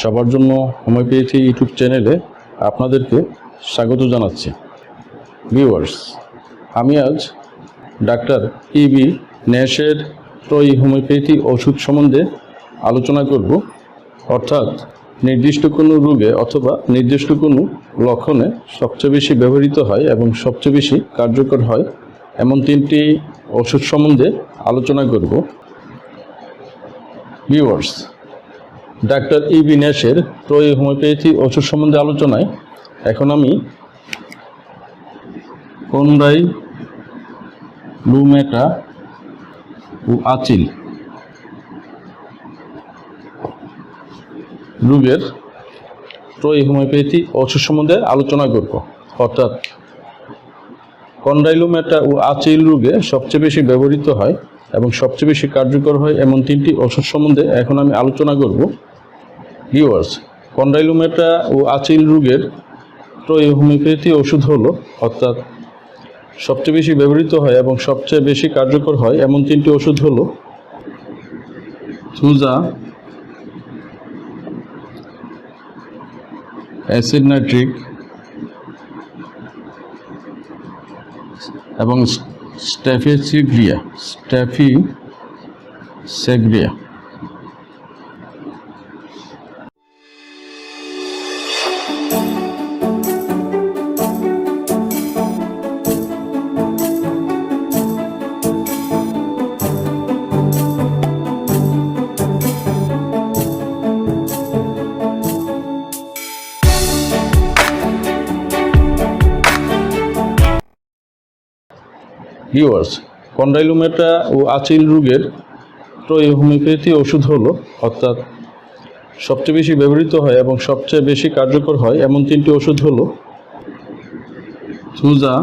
সবার জন্য homeopathy YouTube চ্যানেলে আপনাদেরকে স্বাগত জানাচ্ছি। ভিউয়ার্স আমি আজ ডাক্তার ইবি ন্যাশের ট্রয় হোমিওপ্যাথি ওষুধ সম্বন্ধে আলোচনা করব। অর্থাৎ নির্দিষ্ট কোনো রোগে অথবা নির্দিষ্ট কোনো লক্ষণে সবচেয়ে বেশি ব্যবহৃত হয় এবং সবচেয়ে বেশি কার্যকর হয় এমন তিনটি ওষুধ সম্বন্ধে আলোচনা করব। ভিউয়ার্স ডাক্তার ইবি ন্যাশের ট্রয় হোমিওপ্যাথি ওষুধ সম্বন্ধে আলোচনায়। এখন আমি কন্ডাই লুমেটা ও আচিল রোগের ট্রয় হোমিওপ্যাথি ওষুধ সম্বন্ধে আলোচনা করব। অর্থাৎ কন্ডাইলোমেটা ও আচিল রোগে সবচেয়ে বেশি ব্যবহৃত হয় এবং সবচেয়ে বেশি কার্যকর হয় এমন তিনটি ওষুধ সম্বন্ধে এখন আমি আলোচনা করব। ভিউয়ার্স কন্ডাইলোমেটা ও আচিল রোগের ট্রয় হোমিওপ্যাথি ওষুধ হলো, অর্থাৎ সবচেয়ে বেশি ব্যবহৃত হয় এবং সবচেয়ে বেশি কার্যকর হয় এমন তিনটি ওষুধ হলো থুজা অ্যাসিড নাইট্রিক এবং স্ট্যাফিসিগ্রিয়া স্ট্যাফি সেগ্রিয়া ভিউয়ার্স কন্ডাইলোমেটা ও আচিল রোগের ট্রয় হোমিওপ্যাথি ওষুধ হলো, অর্থাৎ সবচেয়ে বেশি ব্যবহৃত হয় এবং সবচেয়ে বেশি কার্যকর হয় এমন তিনটি ওষুধ হলো সুজা,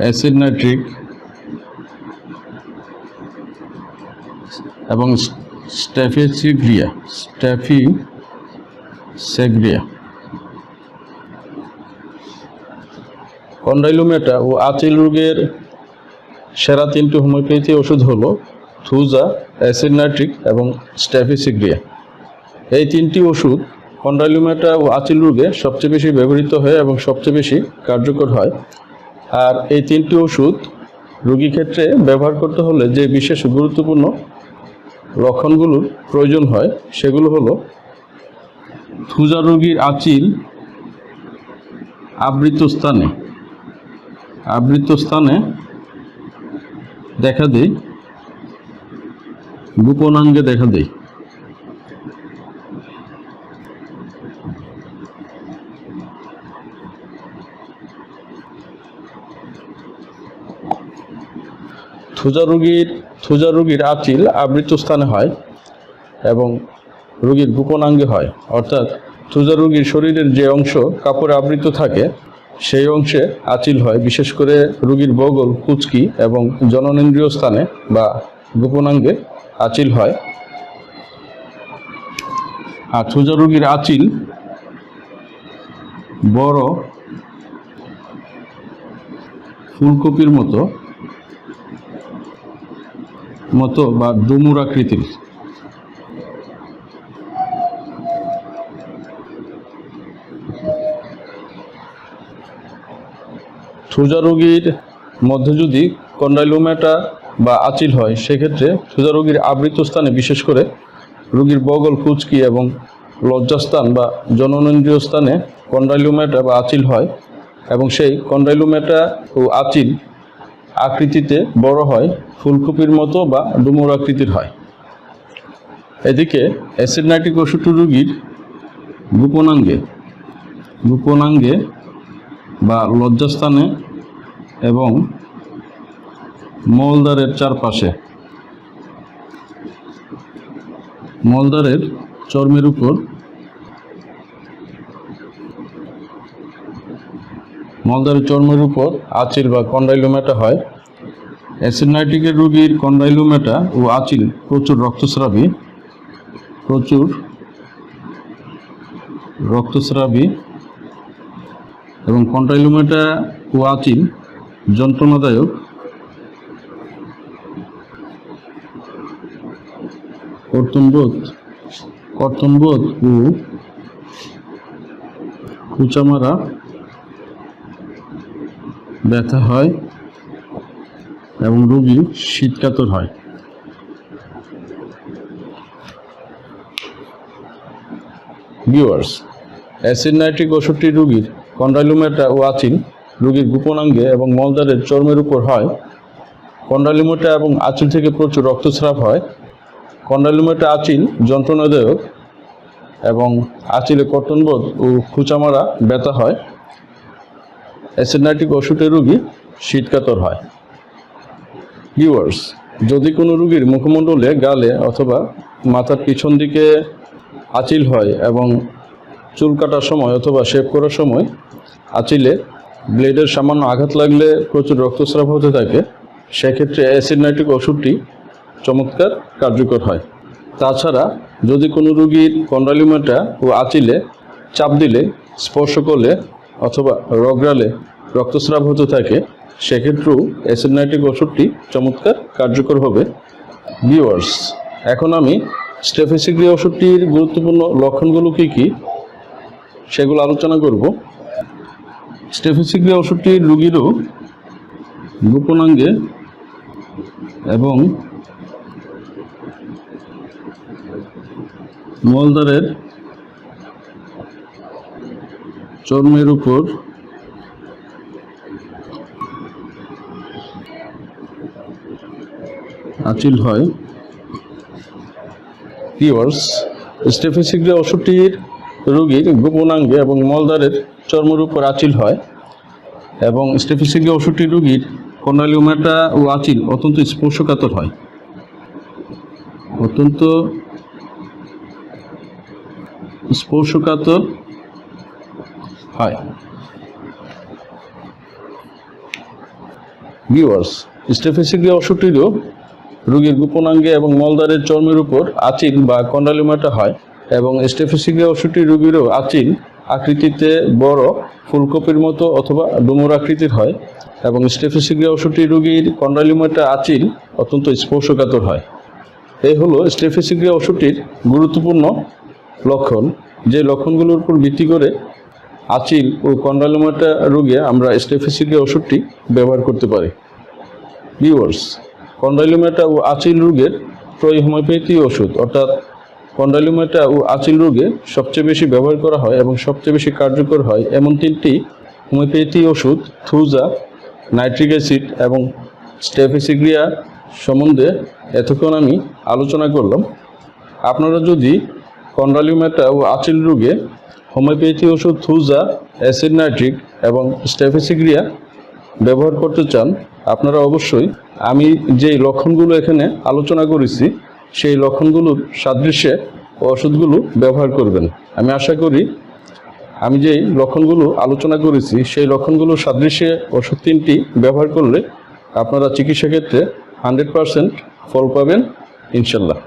অ্যাসিড নাইট্রিক এবং স্ট্যাফিসিগ্রিয়া স্ট্যাফি সেগ্রিয়া কন্ডাইলোমেটা ও আচিল রোগের সেরা তিনটি হোমিওপ্যাথি ওষুধ হল থুজা, অ্যাসিড নাইট্রিক এবং স্ট্যাফিসিগ্রিয়া এই তিনটি ওষুধ কন্ডাইলোমেটা ও আচিল রোগে সবচেয়ে বেশি ব্যবহৃত হয় এবং সবচেয়ে বেশি কার্যকর হয়। আর এই তিনটি ওষুধ রোগী ক্ষেত্রে ব্যবহার করতে হলে যে বিশেষ গুরুত্বপূর্ণ লক্ষণগুলোর প্রয়োজন হয়, সেগুলো হলো থুজা রোগীর আচিল আবৃত স্থানে আবৃত স্থানে দেখা দেয় গোপনাঙ্গে দেখা দেয় থুজা রোগীর থুজা রোগীর আচিল আবৃত স্থানে হয় এবং রোগীর গোপনাঙ্গে হয়। অর্থাৎ থুজা রোগীর শরীরের যে অংশ কাপড়ে আবৃত থাকে সেই অংশে আচিল হয়, বিশেষ করে রোগীর বগল, কুচকি এবং জননেন্দ্রিয় স্থানে বা গোপনাঙ্গে আচিল হয়। আর থুজা রোগীর আচিল বড় ফুলকপির মতো মতো বা ডুমুর আকৃতির। থুজা রোগীর মধ্যে যদি কন্ডাইলোমেটা বা আচিল হয়, সেক্ষেত্রে থুজা রোগীর আবৃত স্থানে, বিশেষ করে রোগীর বগল কুচকি এবং লজ্জাস্থান বা জননেন্দ্রিয় স্থানে কন্ডাইলোমেটা বা আচিল হয় এবং সেই কন্ডাইলোমেটা ও আচিল আকৃতিতে বড় হয়, ফুলকপির মতো বা ডুমুর আকৃতির হয়। এদিকে অ্যাসিড নাইট্রিক ওষুধ রোগীর গোপনাঙ্গে গোপনাঙ্গে বা লজ্জাস্থানে এবং মলদ্বারের চারপাশে মলদারের চর্মের উপর মলদারের চর্মের উপর আচিল বা কন্ডাইলোমেটা হয়। অ্যাসিডনাইটিকের রোগীর কন্ডাইলোমেটা ও আচিল প্রচুর রক্তস্রাবী প্রচুর রক্তস্রাবী এবং কন্ডাইলোমেটা ও আচিল যন্ত্রণাদায়ক। কর্তনবোধ কর্তনবোধ ও কুচামারা ব্যথা হয় এবং রোগী শীতকাতর হয়। ভিউয়ার্স, অ্যাসিড নাইট্রিক ওষুধটি রোগীর কন্ডাইলোমেটা ও আচিল রোগীর গোপনাঙ্গে এবং মলদারের চর্মের উপর হয়। কন্ডাইলোমেটা এবং আচিল থেকে প্রচুর রক্তস্রাব হয়। কন্ডাইলোমেটা আচিল যন্ত্রণাদায়ক এবং আচিলে কর্তনবোধ ও খুচামারা ব্যথা হয়। অ্যাসিডনাইটিক ওষুধের রোগী শীতকাতর হয়। ভিউয়ার্স, যদি কোনো রোগীর মুখমণ্ডলে গালে অথবা মাথার পিছন দিকে আচিল হয় এবং চুল কাটার সময় অথবা শেভ করার সময় আচিলে ব্লেডের সামান্য আঘাত লাগলে প্রচুর রক্তস্রাব হতে থাকে। সেক্ষেত্রে অ্যাসিড নাইট্রিক ওষুধটি চমৎকার, কার্যকর হয়। তাছাড়া যদি কোনো রোগীর কন্ডালিমাটা ও আচিলে চাপ দিলে, স্পর্শ করলে অথবা রগড়ালে রক্তস্রাব হতে থাকে, সেক্ষেত্রেও অ্যাসিড নাইট্রিক ওষুধটি চমৎকার, কার্যকর হবে। ভিউয়ার্স, এখন আমি স্টেফেসিগ্রি ওষুধটির গুরুত্বপূর্ণ লক্ষণগুলো কী কী, সেগুলো আলোচনা করব। স্টেফেসিগ্রি ওষুধটির রোগীরও গোপনাঙ্গে এবং মলদারের চর্মের উপর আচিল হয়। পিওর্স স্টেফেসিগ্রে ওষুধটির রোগীর গোপনাঙ্গে এবং মলদারের চর্মের উপর আচিল হয় এবং স্টেফেসিগ্রে ওষুধটির রোগীর কর্নালিওমেটা ও আচিল অত্যন্ত স্পর্শকাতর হয়। অত্যন্ত স্পর্শকাতর হয়। ভিউয়ার্স স্টেফেসিগ্রি ওষুধটিরও রোগীর গোপনাঙ্গে এবং মলদারের চর্মের উপর আচিল বা কন্ডালিমাটা হয়। এবং স্টেফেসিগ্রি ওষুধটি রোগীরও আচিল আকৃতিতে বড়, ফুলকপির মতো অথবা ডুমুর আকৃতির হয় এবং স্টেফেসিগ্রি ওষুধটি রোগীর কন্ডালিমাটা আচিল অত্যন্ত স্পর্শকাতর হয়। এই হলো স্টেফেসিগ্রি ওষুধটির গুরুত্বপূর্ণ লক্ষণ। যে লক্ষণগুলোর উপর ভিত্তি করে আচিল ও কন্ডালোমাটা রোগে আমরা স্টেফেসিগ্রি ওষুধটি ব্যবহার করতে পারি। ভিউয়ার্স কন্ডাইলোমেটা ও আচিল রোগের ত্রয় হোমিওপ্যাথি ওষুধ, অর্থাৎ কন্ডাইলোমেটা ও আচিল রোগে সবচেয়ে বেশি ব্যবহার করা হয় এবং সবচেয়ে বেশি কার্যকর হয় এমন তিনটি হোমিওপ্যাথি ওষুধ, থুজা, নাইট্রিক অ্যাসিড এবং স্টেফেসিগ্রিয়া সম্বন্ধে এতক্ষণ আমি আলোচনা করলাম। আপনারা যদি কন্ডালিওমেটা ও আচিল রোগে হোমিওপ্যাথি ওষুধ, থুজা, অ্যাসিড, নাইট্রিক এবং স্টেফেসিগ্রিয়া ব্যবহার করতে চান, আপনারা অবশ্যই আমি যেই লক্ষণগুলো এখানে আলোচনা করেছি সেই লক্ষণগুলোর সাদৃশ্যে ওষুধগুলো ব্যবহার করবেন। আমি আশা করি আমি যেই লক্ষণগুলো আলোচনা করেছি, সেই লক্ষণগুলোর সাদৃশ্যে ওষুধ তিনটি ব্যবহার করলে আপনারা চিকিৎসা ক্ষেত্রে হান্ড্রেড পারসেন্ট ফল পাবেন, ইনশাল্লাহ।